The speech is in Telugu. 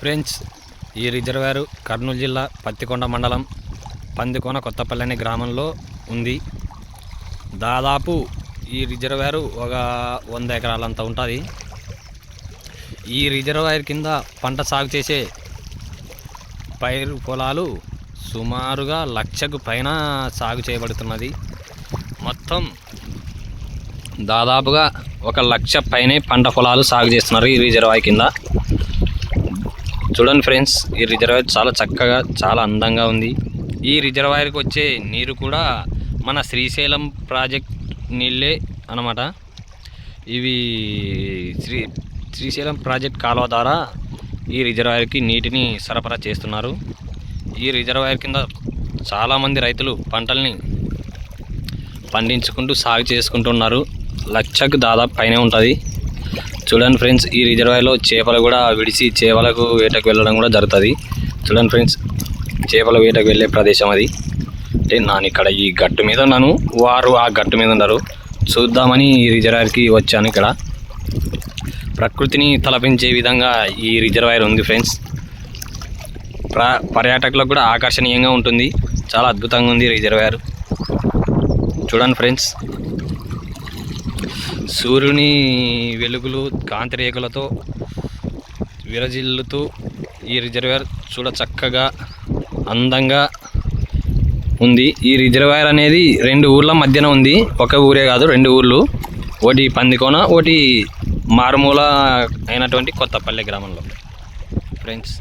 ఫ్రెండ్స్ ఈ రిజర్వాయర్ కర్నూలు జిల్లా పత్తికొండ మండలం పందికొన కొత్తపల్లి అనే గ్రామంలో ఉంది. దాదాపు ఈ రిజర్వాయర్ ఒక వంద ఎకరాలంత ఉంటుంది. ఈ రిజర్వాయర్ కింద పంట సాగు చేసే పైరు పొలాలు సుమారుగా లక్షకు పైన సాగు చేయబడుతున్నది. మొత్తం దాదాపుగా ఒక లక్ష పైనే పంట పొలాలు సాగు చేస్తున్నారు ఈ రిజర్వాయర్ కింద. చూడండి ఫ్రెండ్స్ ఈ రిజర్వాయర్ చాలా చక్కగా చాలా అందంగా ఉంది. ఈ రిజర్వాయర్కి వచ్చే నీరు కూడా మన శ్రీశైలం ప్రాజెక్ట్ నీళ్ళే అనమాట ఇవి శ్రీ శ్రీశైలం ప్రాజెక్ట్ కాలువ ద్వారా ఈ రిజర్వాయర్కి నీటిని సరఫరా చేస్తున్నారు. ఈ రిజర్వాయర్ కింద చాలామంది రైతులు పంటల్ని పండించుకుంటూ సాగు చేసుకుంటున్నారు. లక్షకు దాదాపు పైనే ఉంటుంది. చూడండి ఫ్రెండ్స్ ఈ రిజర్వాయర్లో చేపలు కూడా విడిచి చేపలకు వేటకు వెళ్ళడం కూడా జరుగుతుంది. చూడండి ఫ్రెండ్స్ చేపల వేటకు వెళ్ళే ప్రదేశం అది. అంటే నేను ఇక్కడ ఈ గట్టు మీద ఉన్నాను వారు ఆ గట్టు మీద ఉన్నారు. చూద్దామని ఈ రిజర్వాయర్కి వచ్చాను ఇక్కడ. ప్రకృతిని తలపించే విధంగా ఈ రిజర్వాయర్ ఉంది ఫ్రెండ్స్. ప్ర పర్యాటకులకు కూడా ఆకర్షణీయంగా ఉంటుంది. చాలా అద్భుతంగా ఉంది రిజర్వాయర్. చూడండి ఫ్రెండ్స్ సూర్యుని వెలుగులు కాంతిరేకులతో విరజిల్లుతూ ఈ రిజర్వాయర్ చూడ చక్కగా అందంగా ఉంది. ఈ రిజర్వాయర్ అనేది రెండు ఊర్ల మధ్యన ఉంది. ఒక ఊరే కాదు రెండు ఊర్లు. ఒకటి పందికోన ఒకటి మారుమూల అయినటువంటి కొత్తపల్లి గ్రామంలో. ఫ్రెండ్స్